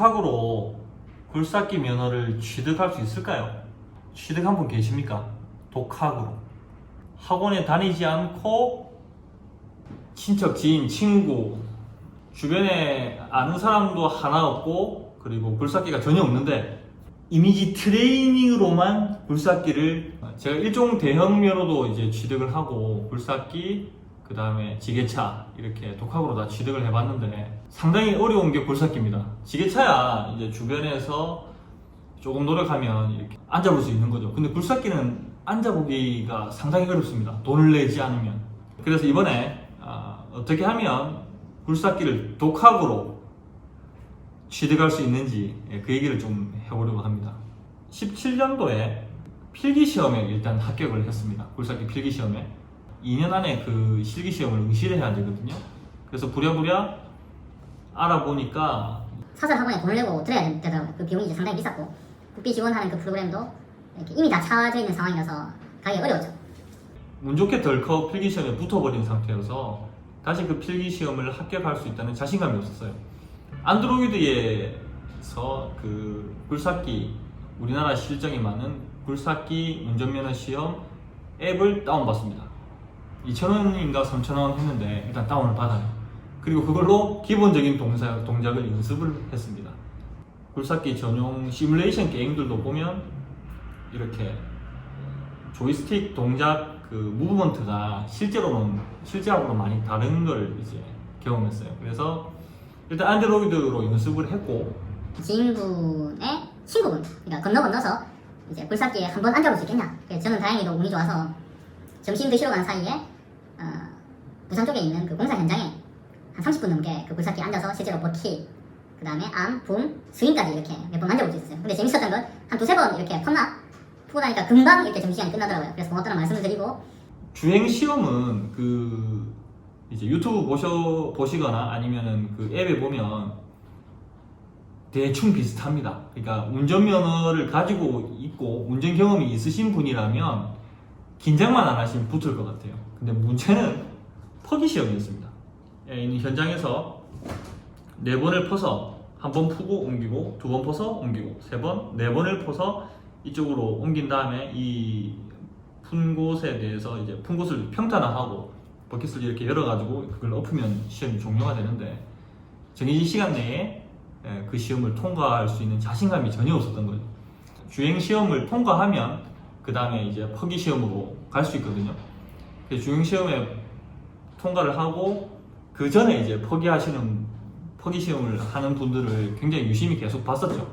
독학으로 굴삭기 면허를 취득할 수 있을까요? 취득한 분 계십니까? 독학으로 학원에 다니지 않고 친척, 지인, 친구 주변에 아는 사람도 하나 없고 그리고 굴삭기가 전혀 없는데 이미지 트레이닝으로만 굴삭기를 제가 일종 대형 면허도 이제 취득을 하고 굴삭기 그 다음에 지게차 이렇게 독학으로 다 취득을 해봤는데 상당히 어려운 게 굴삭기입니다. 지게차야 이제 주변에서 조금 노력하면 이렇게 앉아볼 수 있는 거죠. 근데 굴삭기는 앉아보기가 상당히 어렵습니다. 돈을 내지 않으면. 그래서 이번에 아, 어떻게 하면 굴삭기를 독학으로 취득할 수 있는지 예, 그 얘기를 좀 해보려고 합니다. 17년도에 필기 시험에 일단 합격을 했습니다. 굴삭기 필기 시험에 2년 안에 그 실기 시험을 응시를 해야 되거든요. 그래서 부랴부랴 알아보니까 사설 학원에 돈을 내고 들어야 되더라고요. 그 비용이 이제 상당히 비쌌고 국비 지원하는 그 프로그램도 이미 다 차져 있는 상황이라서 가기 어려웠죠. 운 좋게 덜컥 필기 시험에 붙어버린 상태여서 다시 그 필기 시험을 합격할 수 있다는 자신감이 없었어요. 안드로이드에서 그 굴삭기 우리나라 실정이 많은 굴삭기 운전면허 시험 앱을 다운받습니다. 2,000원인가 3,000원 했는데 일단 다운을 받아요. 그리고 그걸로 기본적인 동작, 동작을 연습을 했습니다. 굴삭기 전용 시뮬레이션 게임들도 보면 이렇게 조이스틱 동작 그 무브먼트가 실제로는 실제하고는 많이 다른 걸 이제 경험했어요. 그래서 일단 안드로이드로 연습을 했고 지인분의 친구분, 그러니까 건너 건너서 이제 굴삭기에 한번 앉아볼 수 있겠냐. 저는 다행히도 운이 좋아서 점심 드시러 간 사이에 어, 부산 쪽에 있는 그 공사 현장에 한 30분 넘게 그 굴삭기에 앉아서 실제로 버키, 그 다음에 암, 붐, 스윙까지 이렇게 몇 번 만져볼 수 있었어요. 근데 재밌었던 건 한 두세 번 이렇게 폈나? 푸고 나니까 금방 이렇게 점심시간이 끝나더라고요. 그래서 고맙다는 말씀을 드리고 주행 시험은 그 이제 유튜브 보셔 보시거나 아니면은 그 앱에 보면 대충 비슷합니다. 그러니까 운전면허를 가지고 있고 운전 경험이 있으신 분이라면 긴장만 안 하시면 붙을 것 같아요. 근데 문제는 퍼기 시험이었습니다. 예, 이 현장에서 네 번을 퍼서 한 번 푸고 옮기고 두 번 퍼서 옮기고 세 번, 네 번을 퍼서 이쪽으로 옮긴 다음에 이 푼 곳에 대해서 이제 푼 곳을 평탄화하고 버킷을 이렇게 열어가지고 그걸 엎으면 시험이 종료가 되는데 정해진 시간 내에 예, 그 시험을 통과할 수 있는 자신감이 전혀 없었던 거죠. 주행 시험을 통과하면 그 다음에 이제 퍼기 시험으로 갈 수 있거든요. 그래서 주행 시험에 통과를 하고 그 전에 이제 포기하시는 포기 시험을 하는 분들을 굉장히 유심히 계속 봤었죠.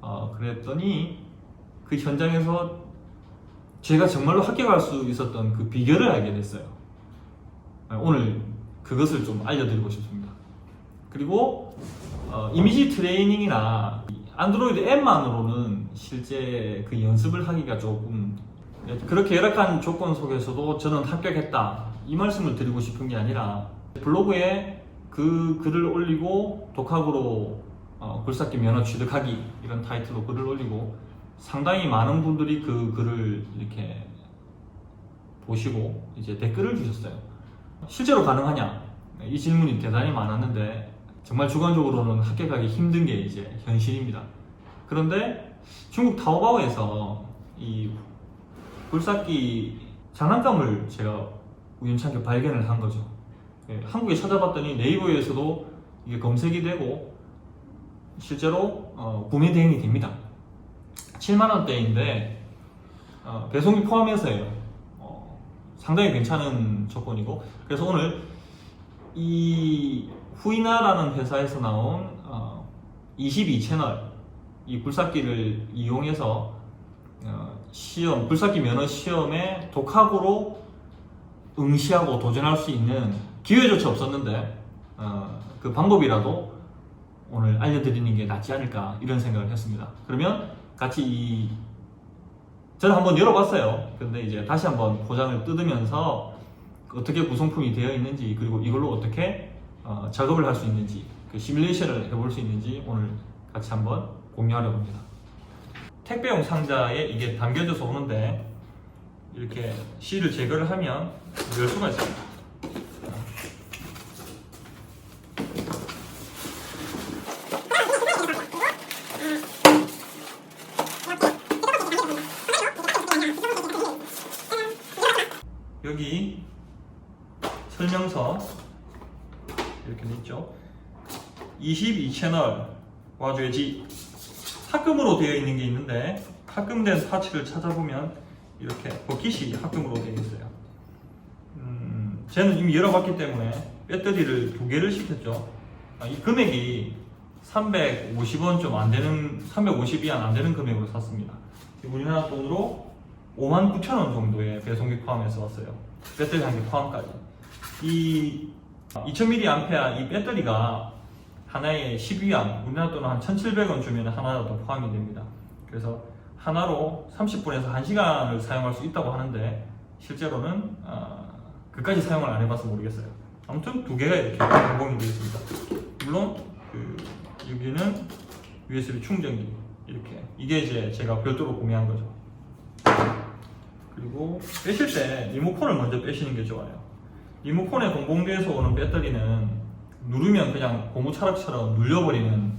어, 그랬더니 그 현장에서 제가 정말로 합격할 수 있었던 그 비결을 알게 됐어요. 어, 오늘 그것을 좀 알려드리고 싶습니다. 그리고 어, 이미지 트레이닝이나 이 안드로이드 앱만으로는 실제 그 연습을 하기가 조금 그렇게 열악한 조건 속에서도 저는 합격했다 이 말씀을 드리고 싶은 게 아니라 블로그에 그 글을 올리고 독학으로 어, 굴삭기 면허 취득하기 이런 타이틀로 글을 올리고 상당히 많은 분들이 그 글을 이렇게 보시고 이제 댓글을 주셨어요. 실제로 가능하냐? 이 질문이 대단히 많았는데 정말 주관적으로는 합격하기 힘든 게 이제 현실입니다. 그런데 중국 타오바오에서 이 굴삭기 장난감을 제가 우연찮게 발견을 한 거죠. 예, 한국에 찾아봤더니 네이버에서도 이게 검색이 되고 실제로 어, 구매 대행이 됩니다. 7만 원대인데 어, 배송비 포함해서예요. 어, 상당히 괜찮은 조건이고 그래서 오늘 이 후이나라는 회사에서 나온 어, 22채널 이 굴삭기를 이용해서 어, 시험 굴삭기 면허 시험에 독학으로 응시하고 도전할 수 있는 기회조차 없었는데 어, 그 방법이라도 오늘 알려드리는 게 낫지 않을까 이런 생각을 했습니다. 그러면 같이 이 저는 한번 열어봤어요. 근데 이제 다시 한번 포장을 뜯으면서 어떻게 구성품이 되어 있는지 그리고 이걸로 어떻게 어, 작업을 할 수 있는지 그 시뮬레이션을 해볼 수 있는지 오늘 같이 한번 공유하려고 합니다. 택배용 상자에 이게 담겨져서 오는데 이렇게 C를 제거를 하면 열 수가 있습니다. 여기 설명서 이렇게 있죠 22채널 와줘야지 탁금으로 되어 있는 게 있는데 탁금된 파츠를 찾아보면 이렇게 버킷이 합금으로 되어 있어요. 음, 쟤는 이미 열어봤기 때문에 배터리를 두 개를 시켰죠. 아, 이 금액이 350원 좀 안 되는 350이 안 되는 금액으로 샀습니다. 우리나라 돈으로 5만 9천 원 정도의 배송비 포함해서 왔어요. 배터리 한 개 포함까지. 이 2000mAh 이 배터리가 하나에 12암, 우리나라 돈은 한 1,700원 주면 하나라도 포함이 됩니다. 그래서 하나로 30분에서 1시간을 사용할 수 있다고 하는데 실제로는 아, 그까지 사용을 안 해봐서 모르겠어요. 아무튼 두 개가 이렇게 공봉이 되어 있습니다. 물론 그 여기는 USB 충전기 이렇게 이게 이제 제가 별도로 구매한 거죠. 그리고 빼실 때 리모컨을 먼저 빼시는 게 좋아요. 리모컨에 동봉돼서 오는 배터리는 누르면 그냥 고무 차락처럼 눌려버리는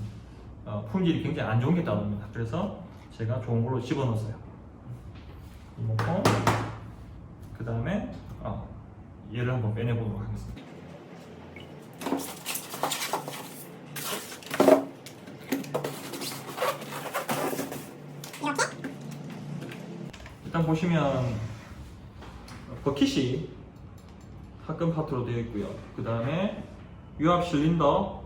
어, 품질이 굉장히 안 좋은 게 따릅니다. 그래서 제가 좋은 걸로 집어넣었어요. 리모컨 그 다음에 어, 얘를 한번 빼내보도록 하겠습니다. 일단 보시면 버킷이 합금 파트로 되어 있고요. 그 다음에 유압 실린더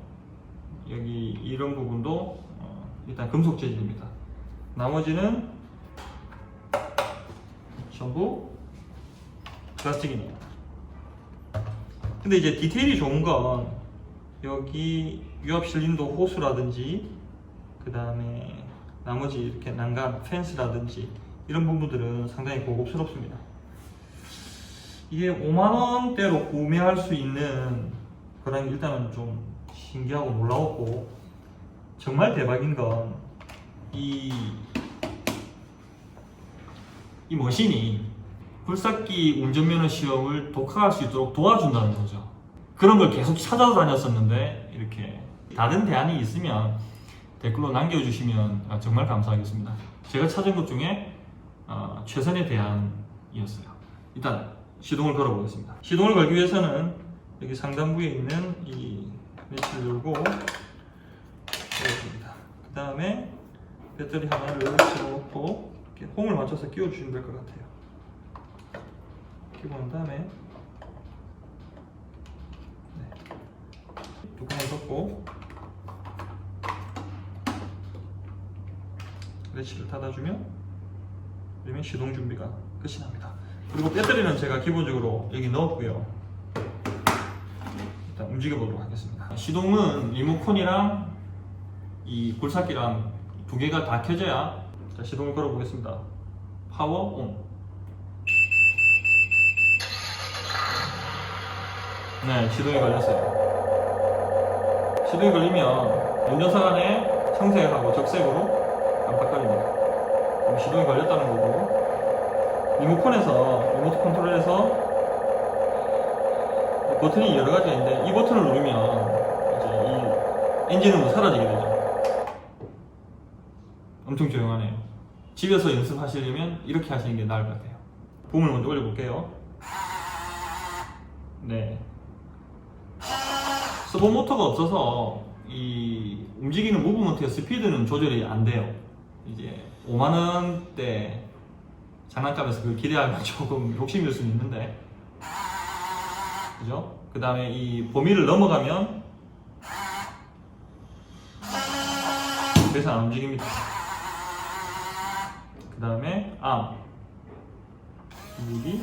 여기 이런 부분도 어, 일단 금속 재질입니다. 나머지는 전부 플라스틱입니다. 근데 이제 디테일이 좋은 건 여기 유압 실린더 호수라든지 그 다음에 나머지 이렇게 난간 펜스라든지 이런 부분들은 상당히 고급스럽습니다. 이게 5만 원대로 구매할 수 있는 게 일단은 좀 신기하고 놀라웠고 정말 대박인 건 이 이 머신이 굴삭기 운전면허 시험을 독학할 수 있도록 도와준다는 거죠. 그런 걸 계속 찾아다녔었는데 이렇게 다른 대안이 있으면 댓글로 남겨주시면 아, 정말 감사하겠습니다. 제가 찾은 것 중에 어, 최선의 대안이었어요. 일단 시동을 걸어보겠습니다. 시동을 걸기 위해서는 여기 상단부에 있는 이 매치를 열고 열어줍니다. 그 다음에 배터리 하나를 집어넣고 이렇게 홈을 맞춰서 끼워주시면 될 것 같아요. 끼고 난 다음에 네. 뚜껑을 덮고 레치를 닫아주면 그러면 시동 준비가 끝이 납니다. 그리고 배터리는 제가 기본적으로 여기 넣었고요. 일단 움직여 보도록 하겠습니다. 시동은 리모컨이랑 이 굴삭기랑 두 개가 다 켜져야 자, 시동을 걸어 보겠습니다. 파워 온. 네, 시동이 걸렸어요. 시동이 걸리면 운전사간에 청색하고 적색으로 깜빡거립니다. 그럼 시동이 걸렸다는 거고 리모컨에서 리모트 컨트롤에서 이 버튼이 여러 가지가 있는데 이 버튼을 누르면 이제 이 엔진음은 사라지게 되죠. 엄청 조용하네요. 집에서 연습하시려면 이렇게 하시는 게 나을 것 같아요. 봄을 먼저 올려볼게요. 네. 서버 모터가 없어서 이 움직이는 무브먼트의 스피드는 조절이 안 돼요. 이제 5만 원대 장난감에서 그걸 기대하면 조금 욕심일 수는 있는데, 그죠? 그 다음에 이 범위를 넘어가면 더 이상 안 움직입니다. 그 다음에 암, 무기,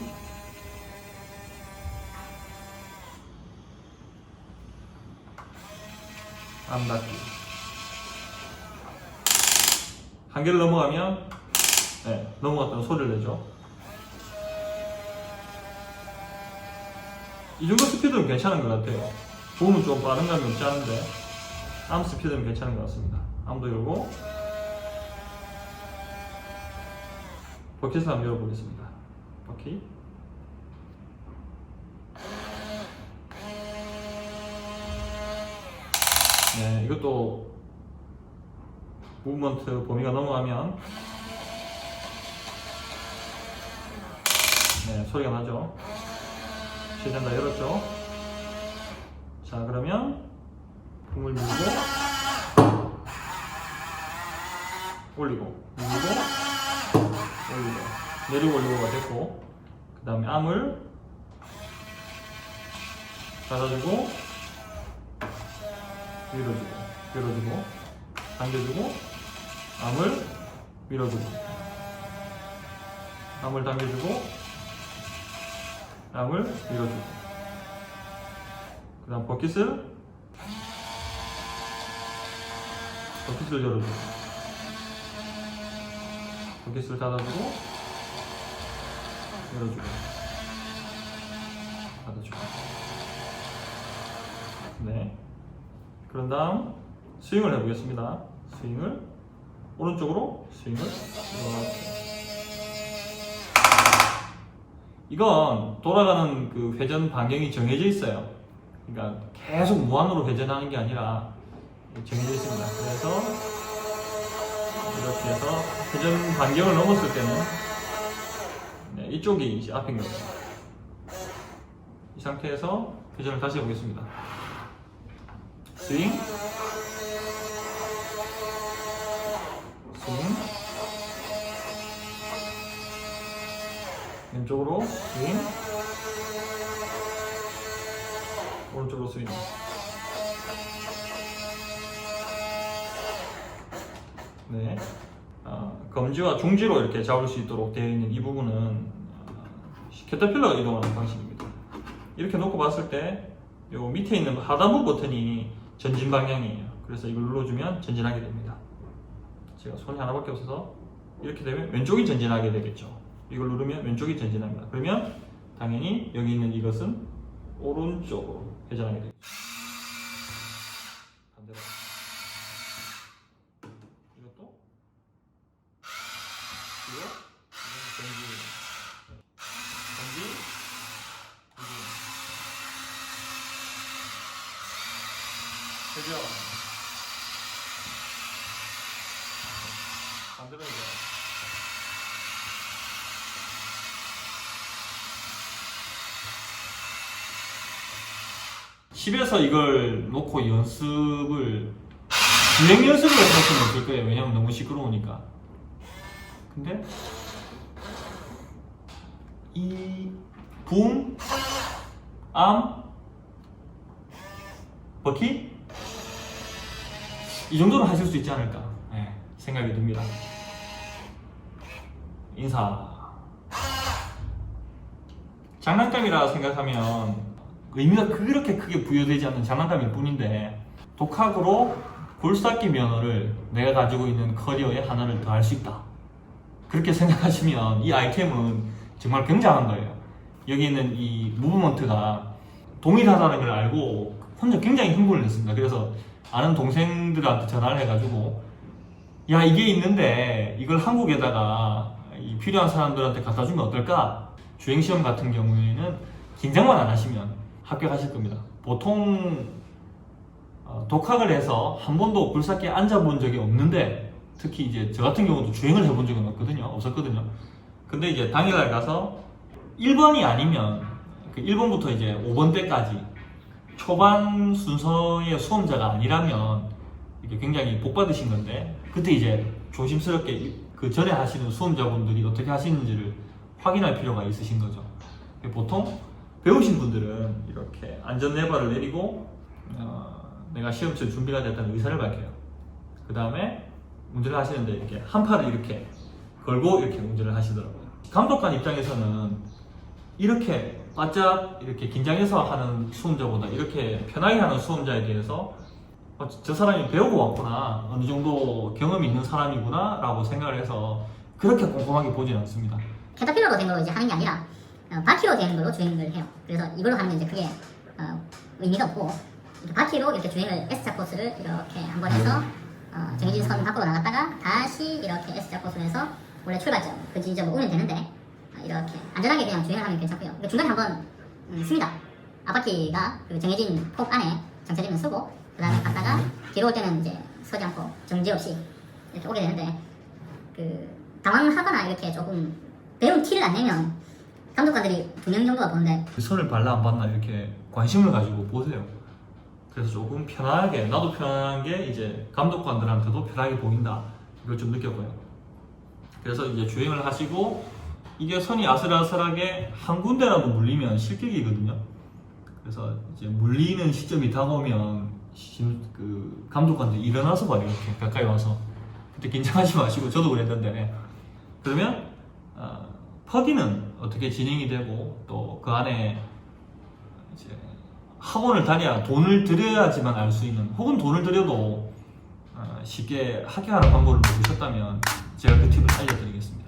암 닫기. 한 개를 넘어가면 네, 넘어갔다는 소리를 내죠. 이 정도 스피드는 괜찮은 것 같아요. 보험은 좀 빠른 감이 없지 않은데 암 스피드는 괜찮은 것 같습니다. 암도 열고 버킷을 한번 열어보겠습니다. 버킷 네, 이것도 무브먼트 범위가 넘어가면 네, 소리가 나죠. 최대한 다 열었죠. 자, 그러면 올리고 밀고 올리고 내리고 올리고가 됐고 그 다음에 암을 닫아주고 밀어주고 밀어주고 당겨주고 암을 밀어주고. 암을 당겨주고 암을 밀어주고. 그 다음 버킷을 버킷을 열어주고. 버킷을 닫아주고 열어주고. 닫아주고. 네. 그런 다음 스윙을 해보겠습니다. 스윙을 오른쪽으로 스윙을 이렇게. 이건 돌아가는 그 회전 반경이 정해져 있어요. 그러니까 계속 무한으로 회전하는 게 아니라 정해져 있습니다. 그래서 이렇게 해서 회전 반경을 넘었을 때는 네, 이쪽이 이제 앞인 거죠. 이 상태에서 회전을 다시 해보겠습니다. 스윙, 스윙, 왼쪽으로 스윙. 오른쪽으로 스윙. 네. 아, 검지와 중지로 이렇게 잡을 수 있도록 되어 있는 이 부분은 아, 캐터필러 이동하는 방식입니다 이렇게 놓고 봤을 때요 밑에 있는 하단부 버튼이 전진 방향이에요 그래서 이걸 눌러주면 전진하게 됩니다 제가 손이 하나밖에 없어서 이렇게 되면 왼쪽이 전진하게 되겠죠. 이걸 누르면 왼쪽이 전진합니다. 그러면 당연히 여기 있는 이것은 오른쪽으로 회전하게 되겠죠. 반대로. 이것도 이거 이건 전진 전진 전진 회전 반대로 이제 집에서 이걸 놓고 연습을 주행 연습을 할 수는 없을 거예요. 왜냐면 너무 시끄러우니까. 근데 이 붐, 암, 버킷 이 정도는 하실 수 있지 않을까 예, 생각이 듭니다. 인사. 장난감이라 생각하면 의미가 그렇게 크게 부여되지 않는 장난감일 뿐인데 독학으로 굴삭기 면허를 내가 가지고 있는 커리어의 하나를 더 할 수 있다. 그렇게 생각하시면 이 아이템은 정말 굉장한 거예요. 여기 있는 이 무브먼트가 동일하다는 걸 알고 혼자 굉장히 흥분을 했습니다. 그래서 아는 동생들한테 전화를 해가지고 야 이게 있는데 이걸 한국에다가 이 필요한 사람들한테 갖다 주면 어떨까? 주행 시험 같은 경우에는 긴장만 안 하시면 합격하실 겁니다. 보통 어, 독학을 해서 한 번도 굴삭기에 앉아본 적이 없는데 특히 이제 저 같은 경우도 주행을 해본 적은 없거든요. 없었거든요. 근데 이제 당일날 가서 1번이 아니면 그 1번부터 이제 5번 때까지 초반 순서의 수험자가 아니라면 이게 굉장히 복 받으신 건데 그때 이제 조심스럽게 그 전에 하시는 수험자분들이 어떻게 하시는지를 확인할 필요가 있으신 거죠. 보통 배우신 분들은 이렇게 안전 레버를 내리고 어, 내가 시험 칠 준비가 됐다는 의사를 밝혀요. 그 다음에 운전을 하시는데 이렇게 한 팔을 이렇게 걸고 이렇게 운전을 하시더라고요. 감독관 입장에서는 이렇게 바짝 이렇게 긴장해서 하는 수험자보다 이렇게 편하게 하는 수험자에 대해서 어, 저 사람이 배우고 왔구나 어느 정도 경험이 있는 사람이구나 라고 생각을 해서 그렇게 꼼꼼하게 보진 않습니다. 캐터필러로 된 걸로 이제 하는 게 아니라 어, 바퀴로 되는 걸로 주행을 해요. 그래서 이걸로 하면 이제 크게 어, 의미가 없고 이렇게 바퀴로 이렇게 주행을 S자 코스를 이렇게 한번 해서 어, 정해진 선 밖으로 나갔다가 다시 이렇게 S자 코스로 해서 원래 출발점 그 지점으로 오면 되는데 어, 이렇게 안전하게 그냥 주행을 하면 괜찮고요. 중간에 한번 음, 씁니다. 앞바퀴가 그 정해진 폭 안에 정차되면 서고 그 다음에 갔다가 뒤로 올 때는 이제 서지 않고 정지 없이 이렇게 오게 되는데 그 당황하거나 이렇게 조금 배운 티를 안 내면 감독관들이 두 명 정도가 보는데 그 선을 발라 안 봤나 이렇게 관심을 가지고 보세요. 그래서 조금 편하게 나도 편한 게 이제 감독관들한테도 편하게 보인다 이걸 좀 느꼈고요. 그래서 이제 주행을 하시고 이게 선이 아슬아슬하게 한 군데라도 물리면 실격이거든요. 그래서 이제 물리는 시점이 다가오면 심- 그 감독관들 일어나서 봐요 이렇게 가까이 와서 그때 긴장하지 마시고 저도 그랬는데 그러면 어, 퍼디는 어떻게 진행이 되고 또 그 안에 이제 학원을 다녀야 돈을 들여야지만 알 수 있는 혹은 돈을 들여도 어, 쉽게 하게 하는 방법을 모르셨다면 제가 그 팁을 알려드리겠습니다.